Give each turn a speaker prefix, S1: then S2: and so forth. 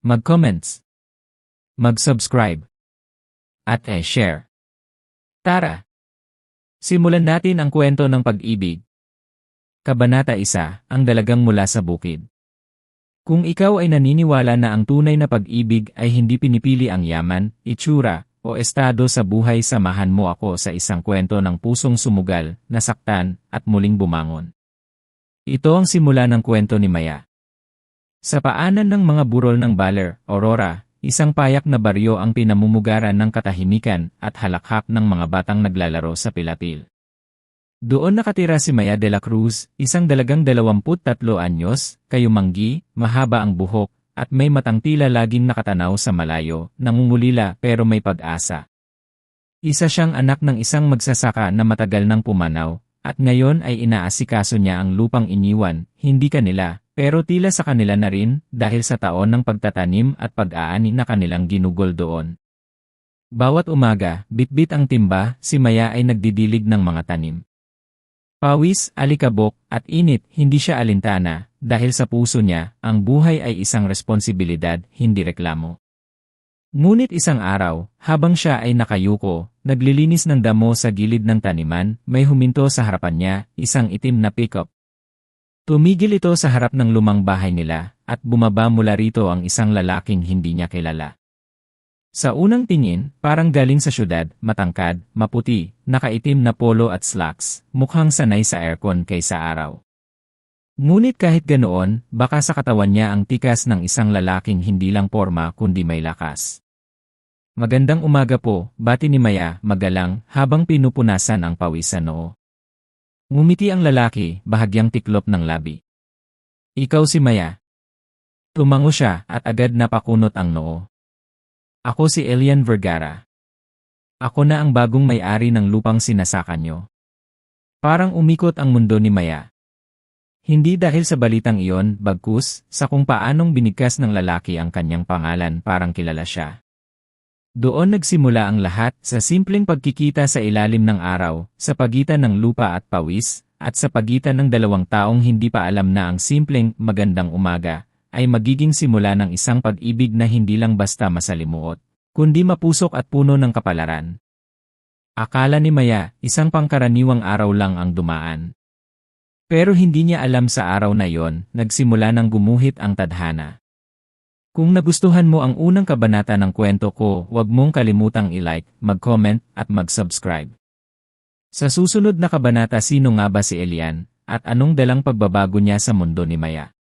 S1: mag-comments, mag-subscribe, at e-share. Tara! Simulan natin ang kwento ng pag-ibig. Kabanata 1, ang dalagang mula sa bukid. Kung ikaw ay naniniwala na ang tunay na pag-ibig ay hindi pinipili ang yaman, itsura, o estado sa buhay samahan mo ako sa isang kwento ng pusong sumugal, nasaktan, at muling bumangon. Ito ang simula ng kwento ni Maya. Sa paanan ng mga burol ng Baler, Aurora, isang payak na baryo ang pinamumugaran ng katahimikan at halakhak ng mga batang naglalaro sa pilapil. Doon nakatira si Maya de la Cruz, isang dalagang 23 anyos, kayumanggi, mahaba ang buhok, at may matang tila laging nakatanaw sa malayo, nangungulila pero may pag-asa. Isa siyang anak ng isang magsasaka na matagal nang pumanaw, at ngayon ay inaasikaso niya ang lupang iniwan, hindi kanila, pero tila sa kanila na rin dahil sa taon ng pagtatanim at pag-aani na kanilang ginugol doon. Bawat umaga, bitbit ang timba, si Maya ay nagdidilig ng mga tanim. Pawis, alikabok, at init, hindi siya alintana, dahil sa puso niya, ang buhay ay isang responsibilidad, hindi reklamo. Ngunit isang araw, habang siya ay nakayuko, naglilinis ng damo sa gilid ng taniman, may huminto sa harapan niya, isang itim na pickup. Tumigil ito sa harap ng lumang bahay nila, at bumaba mula rito ang isang lalaking hindi niya kilala. Sa unang tingin, parang galing sa syudad, matangkad, maputi, nakaitim na polo at slacks, mukhang sanay sa aircon kaysa araw. Ngunit kahit ganoon, baka sa katawan niya ang tikas ng isang lalaking hindi lang forma kundi may lakas. Magandang umaga po, bati ni Maya, magalang, habang pinupunasan ang pawisan noo. Ngumiti ang lalaki, bahagyang tiklop ng labi. Ikaw si Maya. Tumango siya at agad napakunot ang noo. Ako si Elian Vergara. Ako na ang bagong may-ari ng lupang sinasaka nyo. Parang umikot ang mundo ni Maya. Hindi dahil sa balitang iyon, bagkus, sa kung paanong binigkas ng lalaki ang kanyang pangalan parang kilala siya. Doon nagsimula ang lahat sa simpleng pagkikita sa ilalim ng araw, sa pagitan ng lupa at pawis, at sa pagitan ng dalawang taong hindi pa alam na ang simpleng magandang umaga ay magiging simula ng isang pag-ibig na hindi lang basta masalimuot, kundi mapusok at puno ng kapalaran. Akala ni Maya, isang pangkaraniwang araw lang ang dumaan. Pero hindi niya alam sa araw na yon, nagsimula ng gumuhit ang tadhana. Kung nagustuhan mo ang unang kabanata ng kwento ko, huwag mong kalimutang i-like, mag-comment, at mag-subscribe. Sa susunod na kabanata sino nga ba si Elian, at anong dalang pagbabago niya sa mundo ni Maya?